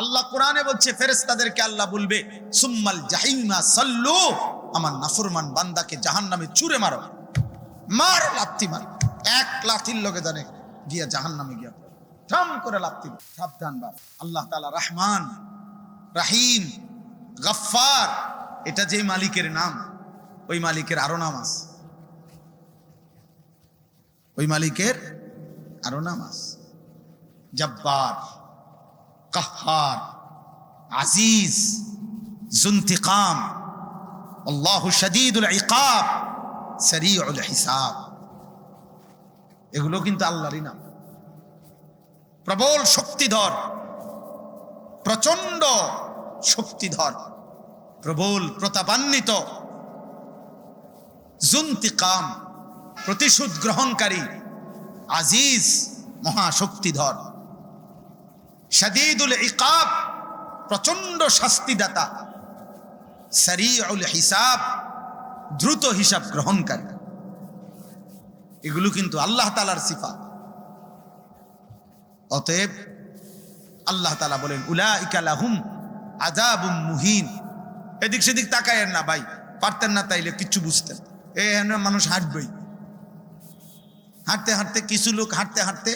আল্লাহ কোরআনে বলছে, ফেরেশতাদেরকে আল্লাহ বলবে, সুম্মাল জাহিমা সাল্লু আমার নাফরমান বান্দাকে জাহান্নামে চুরে মারো। মার, লাথি মার। এক লাথির লোকে জানে গিয়া জাহান্নামে গিয়া পড়ে। ঠাম করে সাবধান আল্লাহ তাআলা রহমান, রাহিম এটা যে মালিকের নাম, ওই মালিকের আরও নাম ওই মালিকের আরও নাম জব্বার। কাহার, আজিজ, জুন্তিকাম, আল্লাহ শদীদুল ইকাব সরিউল হিসাব। এগুলো কিন্তু আল্লাহরই নাম। প্রবল শক্তিধর প্রচণ্ড শক্তিধর, প্রবল প্রতাপান্বিত। জুন্তিকাম, প্রতিশোধ গ্রহণকারী, আজিজ, মহাশক্তিধর। শাদীদুল ইকাব প্রচণ্ড শাস্তিদাতা। সারিউল হিসাব, দ্রুত হিসাব গ্রহণকারী। এগুলো কিন্তু আল্লাহ তালার সিফা অতএব আল্লাহ তালা বলেন উলা ইকালাহুম আজাবুম মুহিন। এদিক সেদিক তাকায়েন না ভাই, পারতেন না তাইলে কিচ্ছু বুঝতেন। এ মানুষ হাঁটবেই। হাঁটতে হাঁটতে কিছু লোক হাঁটতে হাঁটতে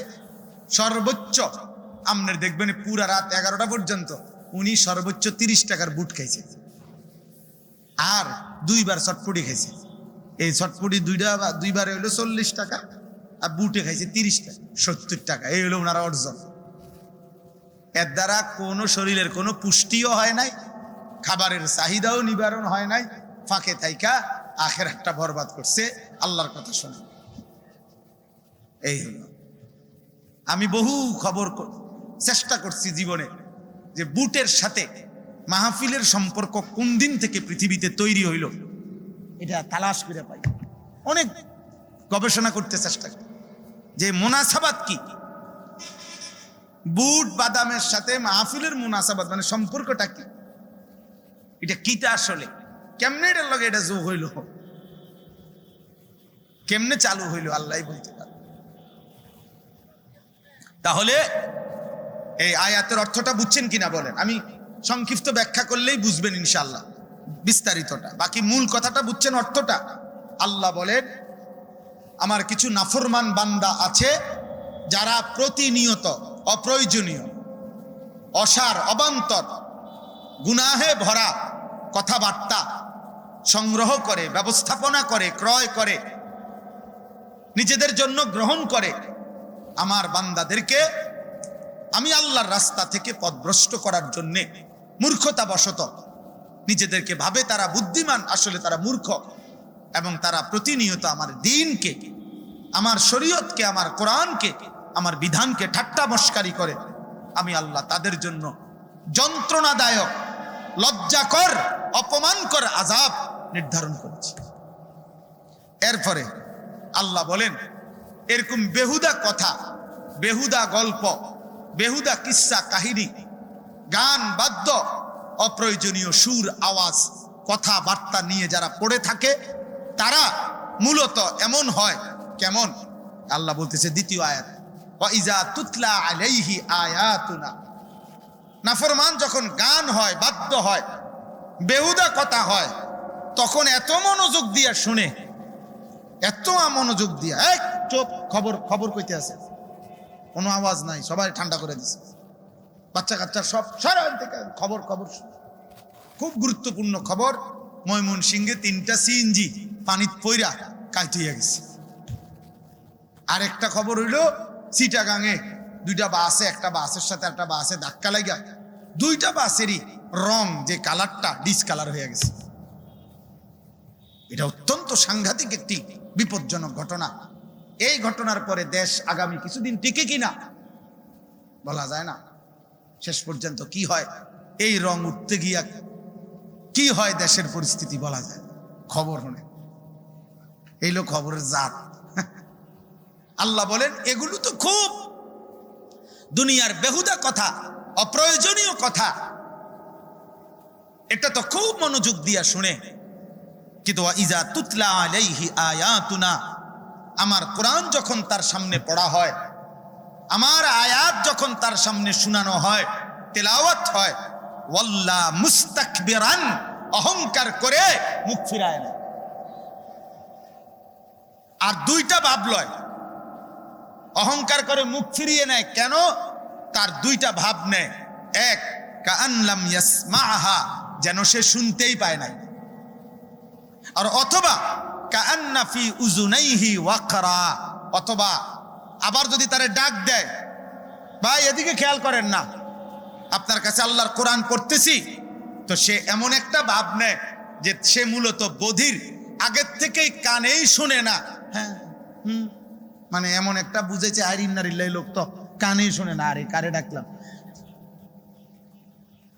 সর্বোচ্চ আমনের দেখবেন পুরা রাত এগারোটা পর্যন্ত উনি সর্বোচ্চ তিরিশ টাকার বুট খাইছে। আর দুইবার চটপটি খাইছে। এই চটপটি দুইটা দুইবার হইল চল্লিশ টাকা, আর বুটে খাইছে তিরিশ টাকা, সত্তর টাকা। এই হলো ওনার অর্জন। এর দ্বারা কোনো শরীরের কোনো পুষ্টিও হয় নাই, খাবারের চাহিদাও নিবারণ হয় নাই, ফাঁকে থাইকা আখের একটা বরবাদ করছে আল্লাহর কথা শোনে। এই হলো আমি বহু খবর চেষ্টা করছি জীবনে যে বুটের সাথে মাহফিলের সম্পর্ক কোন দিন থেকে পৃথিবীতে তৈরি হইল, এটা তালাশ করে পাই। অনেক গবেষণা করতে চেষ্টা করি। যে মোনাসাবাদ কি? বুট বাদামের সাথে মাহফিলের মোনাসাবাদ মানে সম্পর্কটা কি? এটা কিটা আসলে? কেমনে এটার লগে এটা যোগ হইল? কেমনে চালু হইল? আল্লাহ বলতে পারে। তাহলে এই আয়াতের অর্থটা বুঝছেন কিনা বলেন। আমি সংক্ষিপ্ত ব্যাখ্যা করলেই বুঝবেন ইনশাল্লাহ বিস্তারিতটা। বাকি মূল কথাটা বুঝছেন অর্থটা। আল্লাহ বলেন, আমার কিছু নাফরমান বান্দা আছে যারা প্রতিনিয়ত অপ্রয়োজনীয়, অসার, অবান্তর, গুনাহে ভরা কথাবার্তা সংগ্রহ করে, ব্যবস্থাপনা করে, ক্রয় করে, নিজেদের জন্য গ্রহণ করে, আমার বান্দাদেরকে আমি আল্লাহর রাস্তা থেকে পথভ্রষ্ট করার জন্যে মূর্খতা বশত নিজেদেরকে ভাবে তারা বুদ্ধিমান, আসলে তারা মূর্খ এবং তারা প্রতিনিয়ত আমার দিনকে, আমার শরীয়তকে, আমার কোরআনকে, আমার বিধানকে ঠাট্টা মস্কারি করে। আমি আল্লাহ তাদের জন্য যন্ত্রণাদায়ক, লজ্জাকর, অপমানকর আজাব নির্ধারণ করেছি। এরপরে আল্লাহ বলেন, এরকম বেহুদা কথা, বেহুদা গল্প বেহুদা কিস্সা কাহিনী। গান বাদ্য, অপ্রয়োজনীয় সুর, আওয়াজ, কথাবার্তা নিয়ে যারা পড়ে থাকে, তারা মূলত এমন হয়, কেমন? আল্লাহ বলতেছে দ্বিতীয় আয়াত ইজা তুতলা আলাইহি আয়াতুনা। নাফরমান যখন গান হয়, বাদ্য হয়, বেহুদা কথা হয়, তখন এত মনোযোগ দিয়া শুনে, এত মনোযোগ দিয়া এক চোপ, খবর খবর কইতে আছে। কোনো আওয়াজ নাই, সবাই ঠান্ডা করে দিছে। বাচ্চা কাচ্চা সব সারা থেকে খবর খবর খুব গুরুত্বপূর্ণ খবর ময়মন সিংহে তিনটা সিএনজি পানিত পইরা কাইটিয়া গেছে। আর একটা খবর হইল, চিটাগাঙে দুইটা বাসে, একটা বাসের সাথে একটা বাসে ধাক্কা লাগা দুইটা বাসেরই রং যে কালারটা ডিসকালার হয়ে গেছে। এটা অত্যন্ত সাংঘাতিক একটি বিপজ্জনক ঘটনা। এই ঘটনার পরে দেশ আগামী কিছুদিন টিকে কিনা বলা যায় না। শেষ পর্যন্ত কি হয়? এই রং উঠতে গিয়া কি হয় দেশের পরিস্থিতি বলা যায়? খবর হনে এই লোক খবরের জাত। আল্লাহ বলেন, এগুলো তো খুব দুনিয়ার বেহুদা কথা, অপ্রয়োজনীয় কথা। এটা তো খুব মনোযোগ দিয়া শুনে। কিন্তু ইজা তুতলা আলাইহি আয়াতুনা আমার কোরআন যখন তার সামনে পড়া হয়, আমার আয়াত যখন তার সামনে শোনানো হয়, তেলাওয়াত হয়, ওয়াল্লা মুস্তাকবিরান, অহংকার করে মুখ ফিরায় না। আর দুইটা ভাব লয়। অহংকার করে মুখ ফিরিয়ে নেয় কেন? তার দুইটা ভাব নেয়। এক, কাআনলাম ইয়াসমাআহা, যেন সে শুনতেই পায় নাই। আর অথবা কাআন্না ফি উজুনাইহি ওয়াকরা। অথবা আবার যদি তারে ডাক দেয়, ভাই, এদিকে খেয়াল করেন না। আপনার কাছে আল্লাহর কোরআন পড়তেছি। তো সে এমন একটা ভাব নেয় যে সে মূলত বধির, আগের থেকেই কানেই শুনে না। হ্যাঁ হুম মানে এমন একটা বুঝেছে, আর ইন্নারিল্লাই লোক তো কানেই শুনে না। আরে, কারে ডাকলাম?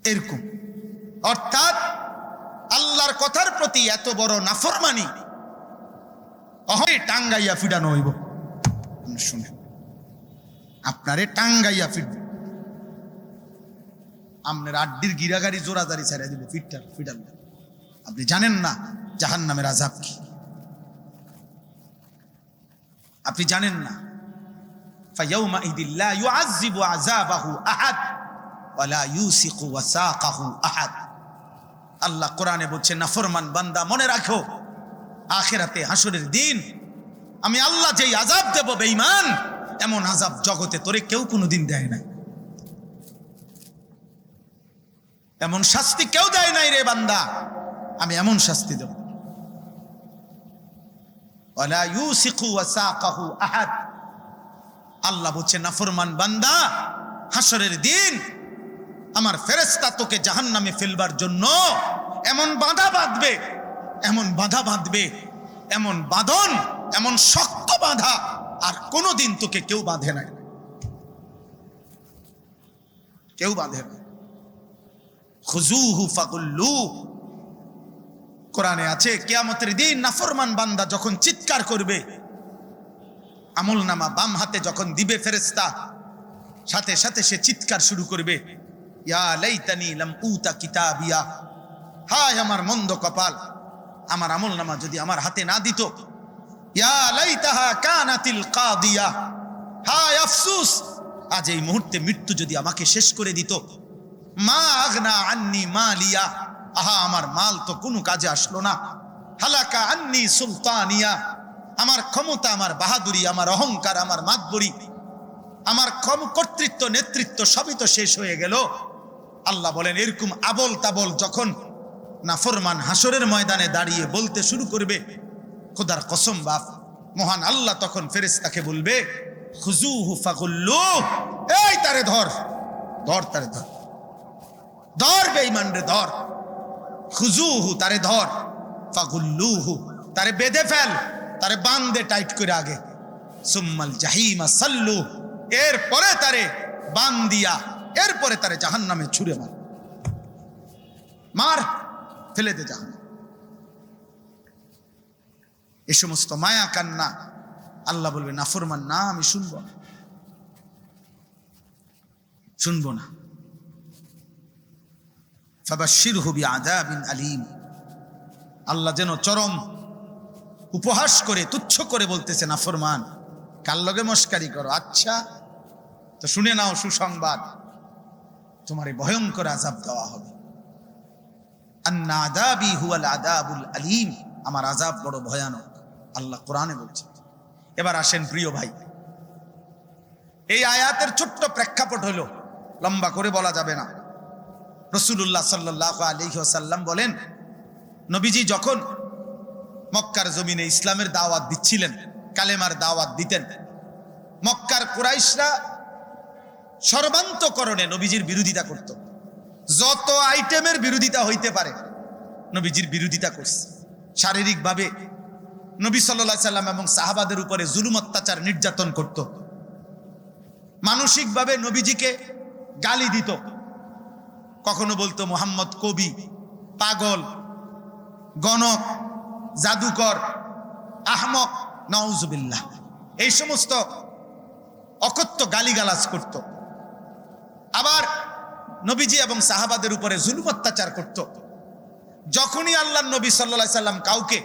এরকম। অর্থাৎ আল্লাহর কথার প্রতি এত বড় নাফরমানি অহয় টাঙ্গাইয়া ফিডানো হইব। শুনে আপনারে টাঙ্গাইয়া ফিরবে। আপনার আড্ডির গিরাগাড়ি জোরাজারি ছেড়ে দিবে ফিটার ফিটার আপনি জানেন না জাহান নামের আজাব কি। আপনি জানেন না আল্লাহ কোরআনে বলছে, নাফরমান বান্দা, মনে রাখো আখেরাতে হাসরের দিন, আমি আল্লাহ যেই আজাব দেব বেঈমান, এমন আজাব জগতে তোরে কেউ কোনোদিন দেয় নাই। এমন শাস্তি কেউ দেয় নাই রে বান্দা, আমি এমন শাস্তি দেব। আল্লাহ বলছে, নাফরমান বান্দা, হাসরের দিন আমার ফেরেস্তা তোকে জাহান নামে ফেলবার জন্য এমন বাধা বাঁধবে এমন বাধা বাঁধবে, এমন বাঁধন, এমন শক্ত বাধা আর কোনোদিন তোকে কেউ বাঁধে নাই কেউ বাঁধে না। খুজুহু ফাগুল্লু। কোরআনে আছে, কেয়ামতের দিন নাফরমান বান্দা যখন চিৎকার করবে, আমল নামা বাম হাতে যখন দিবে ফেরেস্তা সাথে সাথে সে চিৎকার শুরু করবে, ইয়া লাইতানি লাম উতা কিতাবিয়া। হায় আমার মন্দ কপাল। আমার আমল নামা যদি আমার হাতে না দিত। হায় আফসুস, আজ এই মুহূর্তে মৃত্যু যদি আমাকে শেষ করে দিত। মা আগনা আন্নি মালিয়া। আহা, আমার মাল তো কোনো কাজে আসলো না। হালাকা আন্নি সুলতানিয়া। আমার ক্ষমতা, আমার বাহাদুরি, আমার অহংকার, আমার মাতবরি। আমার ক্ষম কর্তৃত্ব, নেতৃত্ব সবই তো শেষ হয়ে গেল। আল্লাহ বলেন, এরকম আবল তাবল যখন নাফরমান হাসরের ময়দানে দাঁড়িয়ে বলতে শুরু করবে, খোদার কসম বাপ, মহান আল্লাহ তখন ফেরেস্তাকে বলবে খুজুহু ফাগুল্লু। এই তারে ধর ধর তারে ধর ধর বেঈমান রে ধর খুজুহু তারে ধর, ফাগুল্লুহু তারে বেঁধে ফেল, তারে বান্ধে টাইট করে আগে, সুম্মাল জাহিমা সাল্লু, এরপরে তারে বান দিয়া এরপরে তারে জাহান নামে ছুড়ে মার। মার ফেলে দে জাহান এ সমস্ত মায়া, কান্না, আল্লাহ বলবে নাফরমান না, আমি শুনব। না শুনব না। ফাবাশির হবি আদাবিন আলিম। আল্লাহ যেন চরম উপহাস করে, তুচ্ছ করে বলতেছে নাফরমান কার লগে মস্কারি করো? আচ্ছা তো শুনে নাও সুসংবাদ। তোমার ভয়ঙ্কর আজাব দেওয়া হবে। আলিম। আমার আজাব বড় ভয়ানক। আল্লাহ কোরআনে বলছে এবার আসেন প্রিয় ভাই। এই আয়াতের ছোট্ট প্রেক্ষাপট হলো, লম্বা করে বলা যাবে না। রসুল্লাহ সাল্লাহ আলিহাসাল্লাম বলেন, নবীজি যখন মক্কার জমিনে ইসলামের দাওয়াত দিচ্ছিলেন, কালেমার দাওয়াত দিতেন, মক্কার কুরাইশরা সর্বান্তকরণে নবীজির বিরোধিতা করত। যত আইটেমের বিরোধিতা হইতে পারে, নবীজির বিরোধিতা করছে। শারীরিকভাবে নবী সাল্লা সাল্লাম এবং সাহাবাদের উপরে জুলুম, অত্যাচার, নির্যাতন করত। মানসিকভাবে নবীজিকে গালি দিত। কখনো বলতো, মোহাম্মদ কবি, পাগল, গণক, জাদুকর, আহমক নওজুবিল্লাহ এই সমস্ত অকথ্য গালিগালাজ করত। আবার নবীজি এবং সাহাবাদের উপরে জুলুম অত্যাচার করত। যখনই আল্লাহ নবী সাল্লা সাল্লাম কাউকে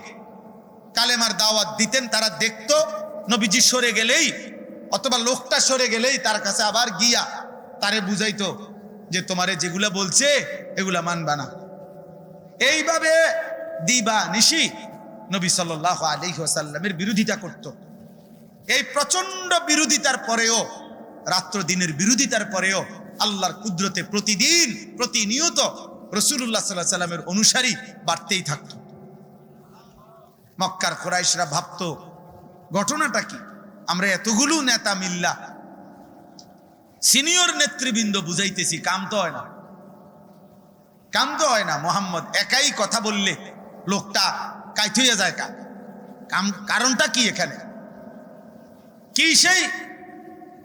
কালেমার দাওয়াত দিতেন, তারা দেখত নবীজি সরে গেলেই অথবা লোকটা সরে গেলেই তার কাছে আবার গিয়া তারে বুঝাইতো যে তোমারে যেগুলা বলছে, এগুলা মানবা না। এইভাবে দিবা নিশি নবী সাল্লাহ আলী ওসাল্লামের বিরোধিতা করত। এই প্রচণ্ড বিরোধিতার পরেও, রাত্র দিনের বিরোধিতার পরেও আল্লাহর কুদরতে প্রতিদিন, প্রতিনিয়ত রসুল্লাহ সাল্লাহ সাল্লামের অনুসারী বাড়তেই থাকত। মক্কার খোরাইশরা ভাবত, ঘটনাটা কি? আমরা এতগুলো নেতা মিল্লা, সিনিয়র নেতৃবৃন্দ বুঝাইতেছি, কাম তো হয় না। কাম তো হয় না, মোহাম্মদ একাই কথা বললে লোকটা কাইত হইয়া যায় কা কাম, কারণটা কি এখানে? কি সেই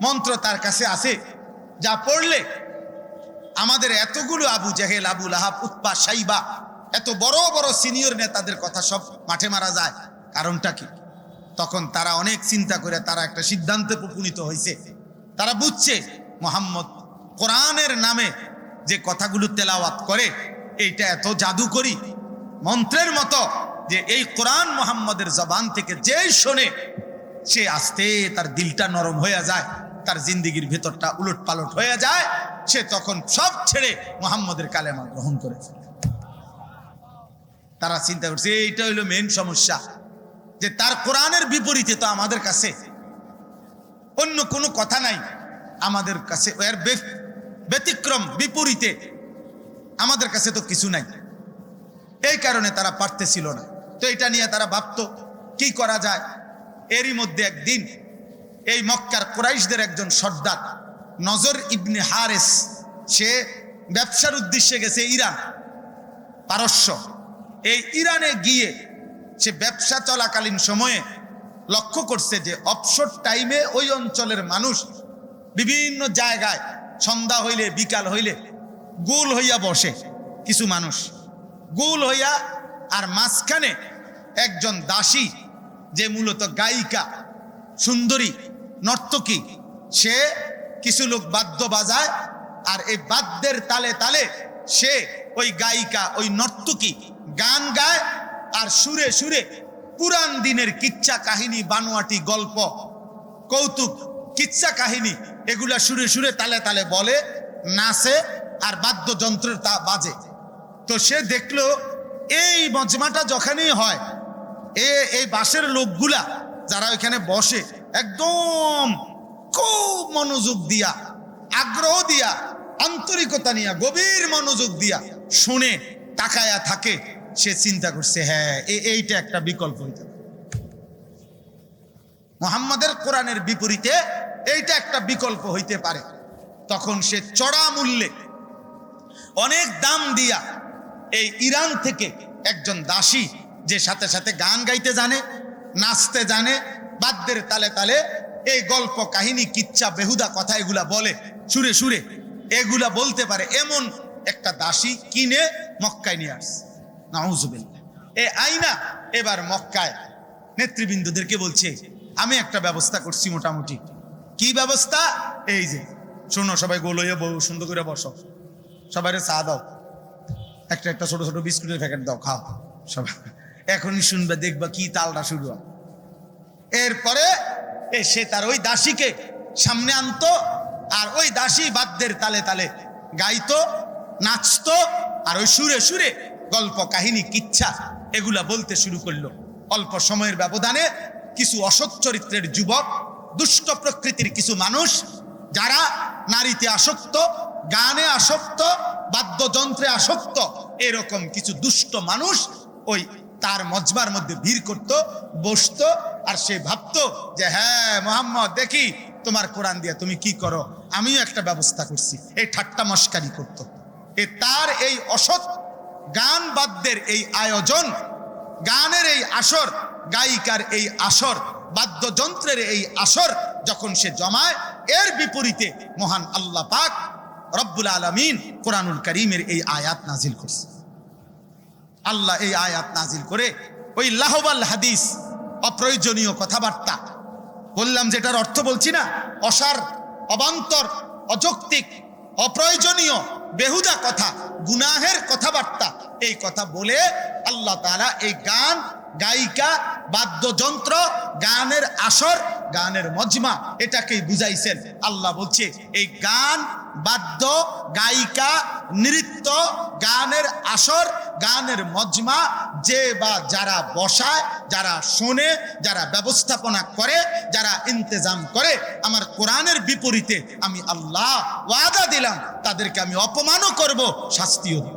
মন্ত্র তার কাছে আছে? যা পড়লে আমাদের এতগুলো আবু জাহেল, আবু লাহাব উৎপা সাইবা, এত বড় বড় সিনিয়র নেতাদের কথা সব মাঠে মারা যায়। কারণটা কি? তখন তারা অনেক চিন্তা করে তারা একটা সিদ্ধান্তে উপনীত হয়েছে। তারা বুঝছে মোহাম্মদ কোরআনের নামে যে কথাগুলো তেলাওয়াত করে, এইটা এত জাদুকরি মন্ত্রের মতো যে এই কোরআন মোহাম্মদের জবান থেকে যে শোনে সে আস্তে তার দিলটা নরম হয়ে যায়। তার জিন্দিগির ভেতরটা উলট পালট হয়ে যায়, সে তখন সব ছেড়ে মোহাম্মদের কালেমা গ্রহণ করে তারা চিন্তা করছে, এইটা হইল মেন সমস্যা, যে তার কোরআনের বিপরীতে তো আমাদের কাছে অন্য কোনো কথা নাই, আমাদের কাছে এর ব্যতিক্রম বিপরীতে আমাদের কাছে তো কিছু নাই। এই কারণে তারা পারতেছিল না। তো এটা নিয়ে তারা ভাবতো, কি করা যায়? এরই মধ্যে একদিন এই মক্কার কোরাইশদের একজন সর্দার। নজর ইবনে হারেস, সে ব্যবসার উদ্দেশ্যে গেছে ইরান, পারস্য। এই ইরানে গিয়ে সে ব্যবসা চলাকালীন সময়ে লক্ষ্য করছে যে অবসর টাইমে ওই অঞ্চলের মানুষ বিভিন্ন জায়গায় সন্ধ্যা হইলে, বিকাল হইলে গোল হইয়া বসে কিছু মানুষ। গোল হইয়া আর মাঝখানে একজন দাসী, যে মূলত গায়িকা, সুন্দরী নর্তকী সে কিছু লোক বাদ্য বাজায় আর এই বাদ্যের তালে তালে সে ওই গায়িকা, ওই নর্তকী গান গায় আর সুরে সুরে পুরান দিনের কিচ্ছা কাহিনী, বানোয়াটি, গল্প, কৌতুক, কিচ্ছা কাহিনী এগুলা সুরে সুরে তালে তালে বলে, নাচে আর বাদ্যযন্ত্রের তা বাজে। তো সে দেখল এই মজমাটা যখনই হয়, এ, এই বাসের লোকগুলা যারা ওইখানে বসে একদম খুব মনোযোগ দিয়া, আগ্রহ দিয়া, আন্তরিকতা নিয়া, গভীর মনোযোগ দিয়া শুনে তাকায়া থাকে, সে চিন্তা করছে হ্যাঁ এইটা একটা বিকল্প হইতে। মোহাম্মদের কোরআনের বিপরীতে এইটা একটা বিকল্প হইতে পারে তখন সে চড়া মূল্যে অনেক দাম দিয়া এই ইরান থেকে একজন দাসী যে সাথে সাথে গান গাইতে জানে, নাচতে জানে বাদ্যের তালে তালে এই গল্প, কাহিনী, কিচ্ছা, বেহুদা কথা এগুলা বলে। সুরে সুরে এগুলা বলতে পারে এমন একটা দাসী কিনে মক্কায় নিয়ে আসছে। নাউজুবিল্লাহ। এ আইনা এবার মক্কায়। নেতৃবৃন্দদেরকে বলছে, আমি একটা ব্যবস্থা করছি মোটামুটি। কি ব্যবস্থা? এই যে, শোনো, সবাই গোল হয়ে সুন্দর করে বসো। সবাই চা দাও। একটা একটা ছোট ছোট বিস্কুটের প্যাকেট দাও, খাও। সবাই, এখনই শুনবে, দেখবা কি তালটা শুরু হয়। এরপরে সে তার ওই দাসীকে সামনে আনতো, আর ওই দাসী বাদ্যের তালে তালে গাইতো, নাচতো, আর ওই সুরে সুরে গল্প, কাহিনী, কিচ্ছা এগুলা বলতে শুরু করল। অল্প সময়ের ব্যবধানে কিছু অসৎ চরিত্রের যুবক, দুষ্ট প্রকৃতির কিছু মানুষ, যারা নারীতে আসক্ত, গানে আসক্ত, বাদ্যযন্ত্রে আসক্ত, এরকম কিছু দুষ্ট মানুষ ওই তার মজবার মধ্যে ভিড় করত, বসতো আর সে ভাবতো যে হ্যাঁ মোহাম্মদ, দেখি তোমার কোরআন দিয়ে তুমি কি করো? আমিও একটা ব্যবস্থা করছি। এই ঠাট্টা মস্কারি করতো। এ তার এই অসৎ গান বাদ্যের এই আয়োজন, গানের এই আসর, গায়িকার এই আসর, বাদ্যযন্ত্রের এই আসর যখন সে জমায়, এর বিপরীতে মহান আল্লাহ পাক রব্বুল আলমিন কোরআনুল করিমের এই আয়াত নাজিল করছে। আল্লাহ এই আয়াত নাজিল করে ওই লাহবাল হাদিস অপ্রয়োজনীয় কথাবার্তা। বললাম যেটার অর্থ বলছি না, অসার, অবান্তর, অযৌক্তিক, অপ্রয়োজনীয়, বেহুদা কথা, গুনাহের কথাবার্তা। এই কথা বলে আল্লাহ তাআলা এই গান, গায়িকা, বাদ্যযন্ত্র, গানের আসর গানের মজমা এটাকেই বুঝাইছেন। আল্লাহ বলছে, এই গান বাদ্য, গায়িকা, নৃত্য, গানের আসর, গানের মজমা, যে বা যারা বসায়, যারা শোনে, যারা ব্যবস্থাপনা করে, যারা ইন্তেজাম করে, আমার কোরআনের বিপরীতে আমি আল্লাহ ওয়াদা দিলাম, তাদেরকে আমি অপমানও করব, শাস্তিও দিব।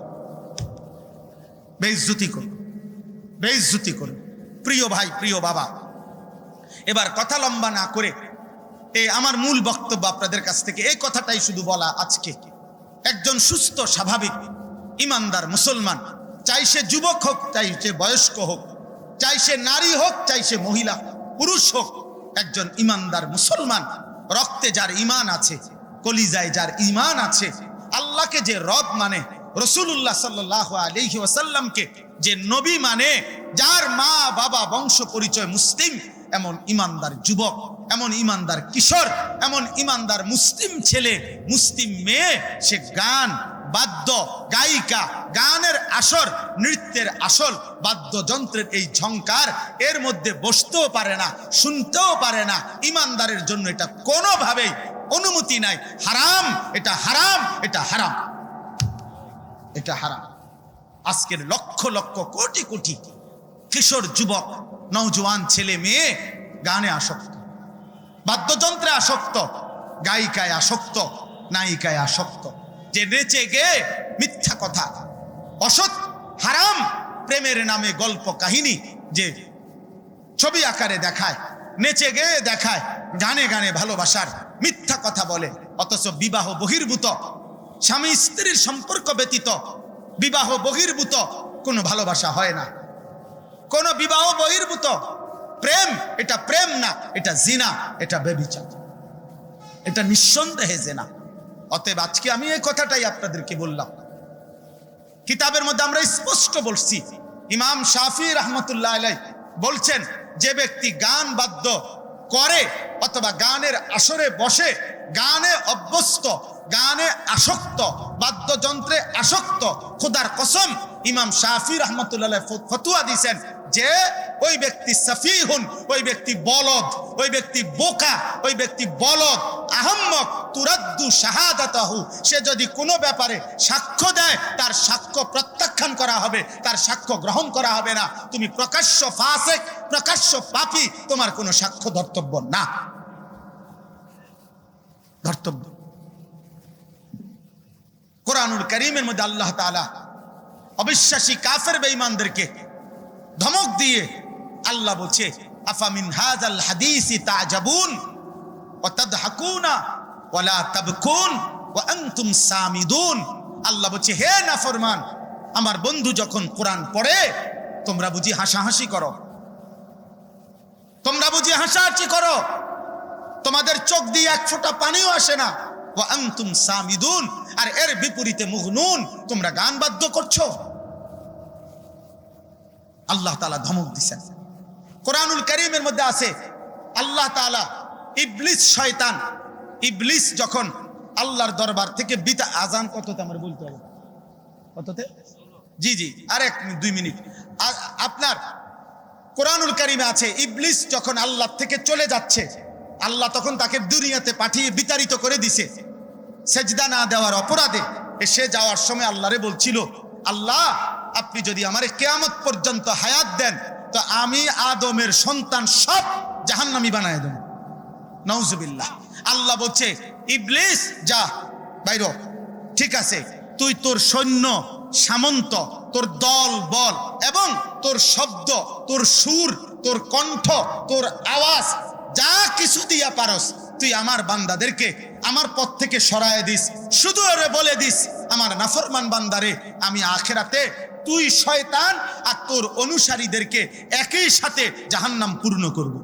বেইজ্জতি করব। বেইজ্জতি করব। প্রিয় ভাই, প্রিয় বাবা এবার কথা লম্বা না করে এই আমার মূল বক্তব্য আপনাদের কাছ থেকে, এই কথাটাই শুধু বলা আজকে। একজন সুস্থ, স্বাভাবিক, ইমানদার মুসলমান, চাই সে যুবক হোক, চাই সে বয়স্ক হোক, চাই সে নারী হোক, চাই সে মহিলা, পুরুষ হোক, একজন ইমানদার মুসলমান, রক্তে যার ইমান আছে, কলিজায় যার ইমান আছে, আল্লাহকে যে রব মানে রসুল্লাহ সাল্লাহ আলহি যে নবী মানে যার মা বাবা বংশ পরিচয় মুসলিম এমন ইমানদার যুবক, এমন ইমানদার কিশোর, এমন ইমানদার মুসলিম ছেলে, মুসলিম মেয়ে, সে গান, বাদ্য, গায়িকা, গানের আসর, নৃত্যের আসল, বাদ্যযন্ত্রের এই ঝংকার এর মধ্যে বসতেও পারে না, শুনতেও পারে না। ইমানদারের জন্য এটা কোনোভাবেই অনুমতি নাই। হারাম, এটা হারাম এটা হারাম। এটা হারাম। আজকের লক্ষ লক্ষ কোটি কোটি কিশোর যুবক নৌজওয়ান ছেলে মেয়ে গানে আসক্ত, বাদ্যযন্ত্রে আসক্ত, গায়িকায় আসক্ত, নায়িকায় আসক্ত, যে নেচে গে মিথ্যা কথা। অসৎ, হারাম, প্রেমের নামে গল্প কাহিনী যে ছবি আকারে দেখায়, নেচে গেয়ে দেখায়, গানে গানে ভালোবাসার মিথ্যা কথা বলে, অথচ বিবাহ বহির্ভূত। স্বামী স্ত্রীর সম্পর্ক ব্যতীত বিবাহ বহির্ভূত, কোনো ভালোবাসা হয় না। কোনো বিবাহ বহির্ভূত। প্রেম, এটা প্রেম না, এটা জিনা, এটা বেবিচার এটা নিঃসন্দেহে জেনা। অতএব আজকে আমি এই কথাটাই আপনাদেরকে বললাম। কিতাবের মধ্যে আমরা স্পষ্ট বলছি, ইমাম শাফি রহমতুল্লাহ আলাই বলছেন, যে ব্যক্তি গান বাদ্য করে অথবা গানের আসরে বসে, গানে অভ্যস্ত, গানে আসক্ত, বাদ্যযন্ত্রে আসক্ত, খুদার কসম, ইমাম শাফি রহমতুল্লাহ ফতুয়া দিছেন যে ওই ব্যক্তি সাফিহুন, ওই ব্যক্তি বলদ, ওই ব্যক্তি বোকা, ওই ব্যক্তি বলদ, আহম্মক, তুরাদ্দু শাহাদাতাহু, সে যদি কোনো ব্যাপারে সাক্ষ্য দেয়, তার সাক্ষ্য প্রত্যাখ্যান করা হবে, তার সাক্ষ্য গ্রহণ করা হবে না। তুমি প্রকাশ্য ফাসেক, প্রকাশ্য পাপী, তোমার কোনো সাক্ষ্য ধর্তব্য না। ধর্তব্য। কোরআনুল করিমের মধ্যে আল্লাহ তাআলা অবিশ্বাসী কাফের বেঈমানদেরকে ধমক দিয়ে আল্লাহ বলছে, আফামিন হাজাল হাদিসি তাজাবুন ওয়া তাদহাকুনা ওয়ালা তাবকুন ওয়া আনতুম সামিদুন। আল্লাহ বলছে, হে নাফরমান, আমার বন্ধু যখন কোরআন পড়ে, তোমরা বুঝি হাসাহাসি করো। তোমরা বুঝি হাসাহাসি করো। তোমাদের চোখ দিয়ে এক ফোঁটা পানিও আসে না। ওয়া আনতুম সামিদুন, আর এর বিপরীতে মুগনুন, তোমরা গান বাদ্য করছ। আল্লাহ তালা ধমক দিছেন। কোরআনুল করিমের মধ্যে আছে, আল্লাহ তালা ইবলিস শয়তান, ইবলিস যখন আল্লাহর দরবার থেকে বিতা আজান কততে আমার বলতে হবে? কততে? জি জি আর এক দুই মিনিট। আপনার কোরআনুল করিমে আছে, ইবলিস যখন আল্লাহ থেকে চলে যাচ্ছে, আল্লাহ তখন তাকে দুনিয়াতে পাঠিয়ে বিতাড়িত করে দিছে। সেজদা না দেওয়ার অপরাধে এসে যাওয়ার সময় আল্লাহরে বলছিল, আল্লাহ আপনি যদি আমার কেয়ামত পর্যন্ত হায়াত দেন, তো আমি আদমের সন্তান সব জাহান্নামি বানায় দেব। নওজুবিল্লাহ আল্লাহ বলছে, ইবলিস, যা, বাইর ঠিক আছে, তুই তোর সৈন্য, সামন্ত, তোর দল, বল এবং তোর শব্দ, তোর সুর, তোর কণ্ঠ, তোর আওয়াজ, যা কিছু দিয়া পারস, তুই আমার বান্দাদেরকে আমার পথ থেকে সরায় দিস, শুধু বলে দিস, আমার নাফরমান বান্দারে, আমি আখেরাতে তুই শয়তান আর তোর অনুসারীদেরকে একই সাথে জাহান্নাম পূর্ণ করব।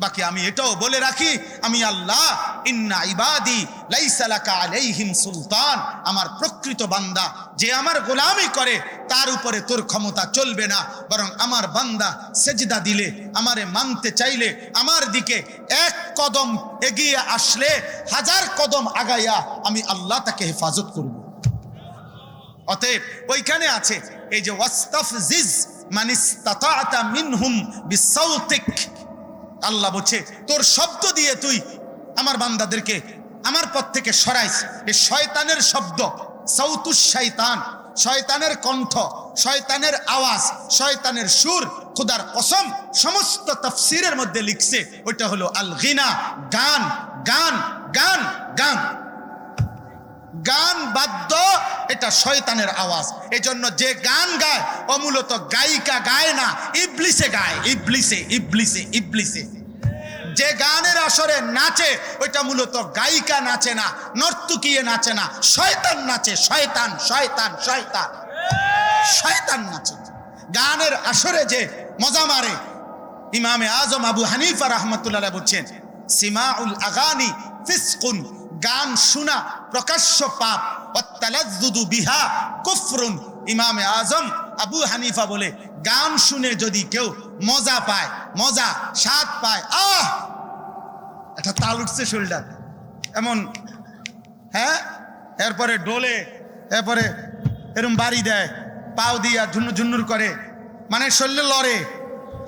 বাকি আমি এটাও বলে রাখি, আমি আল্লাহ, ইন্না ইবাদি লাইসা লাকা আলাইহিম সুলতান, আমার প্রকৃত বান্দা, যে আমার গোলামি করে, তার উপরে তোর ক্ষমতা চলবে না, বরং আমার বান্দা সেজদা দিলে, আমারে মানতে চাইলে, আমার দিকে এক কদম এগিয়ে আসলে, হাজার কদম আগাইয়া আমি আল্লাহ তাকে হেফাজত করব। অতএব ওইখানে আছে, এই যে ওয়াস্তাফজিজ মানিস্তাতাআতা মিনহুম বিসাউতিক। আল্লাহ বলছে, তোর শব্দ দিয়ে তুই আমার বান্দাদেরকে আমার পথ থেকে সরাইস। এই শয়তানের শব্দ সৌতুস শয়তান শয়তানের কণ্ঠ, শয়তানের আওয়াজ, শয়তানের সুর, খুদার কসম, সমস্ত তফসিরের মধ্যে লিখছে, ওইটা হলো আল গিনা গান গান গান গান। গান বাদ্য, এটা শয়তানের আওয়াজ। এই জন্য যে গান গায়, ও মূলত গায়িকা গায় না, ইবলিসে গায়। ইবলিসে ইবলিসে ইবলিসে। যে গানের আসরে নাচে, ওইটা মূলত গায়িকা নাচে না, নর্তকীয়ে নাচে না। শয়তান নাচে, শয়তান শয়তান শয়তান। শয়তান নাচে। গানের আসরে যে মজা মারে, ইমামে আজম আবু হানিফা রহমতুল্লাহ বলছেন, সিমাউল আগানি ফিসকুন গান শোনা প্রকাশ্য পাপ। অত্তালাজ্জুদু বিহা কুফরুন, ইমামে আজম আবু হানিফা বলে, গান শুনে যদি কেউ মজা পায়, মজা, স্বাদ পায়, আহ! একটা তাল উঠছে শোল্ডার এমন হ্যাঁ? এরপরে ডোলে, এরপরে এরম বাড়ি দেয়, পাও দিয়া ঝুন্নুর ঝুন্নুর করে মানে শরীরে লড়ে।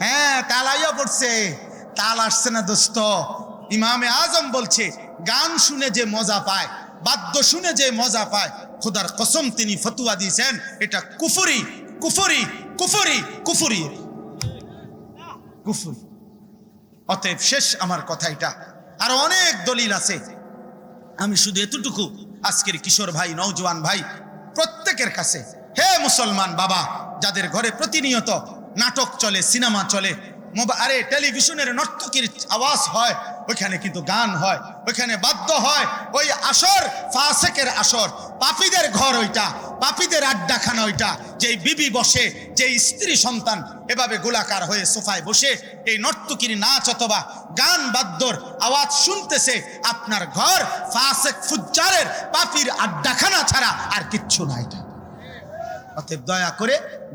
হ্যাঁ তালাইয়া পড়ছে। তাল আসছে না দোস্ত। ইমামে আজম বলছে, গান শুনে যে মজা পায়, বাদ্য শুনে যে মজা পায়, খোদার কসম তিনি ফতুয়া দিয়েছেন, এটা কুফুরি কুফুরি কুফুরি কুফুরি। কুফুরি। অতএব শেষ আমার কথা এটা। আরও অনেক দলিল আছে। আমি শুধু এতটুকু, আজকের কিশোর ভাই নৌজওয়ান ভাই, প্রত্যেকের কাছে, হে মুসলমান বাবা, যাদের ঘরে প্রতিনিয়ত নাটক চলে, সিনেমা চলে আরে টেলিভিশনের নর্তকীর আওয়াজ হয়, ওইখানে কিন্তু গান হয়, ওইখানে বাদ্য হয়, ওই আসর ফাসেকের আসর, পাপীদের ঘর ওইটা, পাপীদের আড্ডাখানা ওইটা, যেই বিবি বসে, যেই স্ত্রী সন্তান, এভাবে গোলাকার হয়ে সোফায় বসে, এই নর্তকীর নাচ অথবা গান বাদ্যর আওয়াজ শুনতেছে, আপনার ঘর ফাসেক ফুজ্জারের পাপির আড্ডাখানা ছাড়া আর কিচ্ছু নাই। এটা অতএব দয়া করে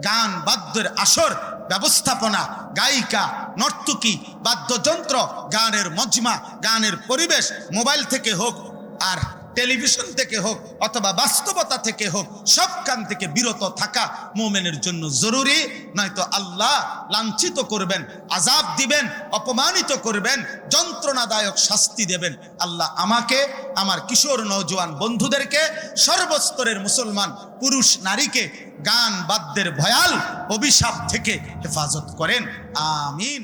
গান বাদ্যের আসর ব্যবস্থাপনা গায়িকা নর্তকী বাদ্যযন্ত্র গানের মজমা গানের পরিবেশ মোবাইল থেকে হোক আর টেলিভিশন থেকে হোক অথবা বাস্তবতা থেকে হোক সব কান থেকে বিরত থাকা মোমেনের জন্য জরুরি। নয়তো আল্লাহ লাঞ্ছিত করবেন আজাব দিবেন, অপমানিত করবেন, যন্ত্রণাদায়ক শাস্তি দেবেন। আল্লাহ আমাকে, আমার কিশোর নৌজওয়ান বন্ধুদেরকে, সর্বস্তরের মুসলমান পুরুষ নারীকে গান বাদ্যের ভয়াল অভিশাপ থেকে হেফাজত করেন। আমিন।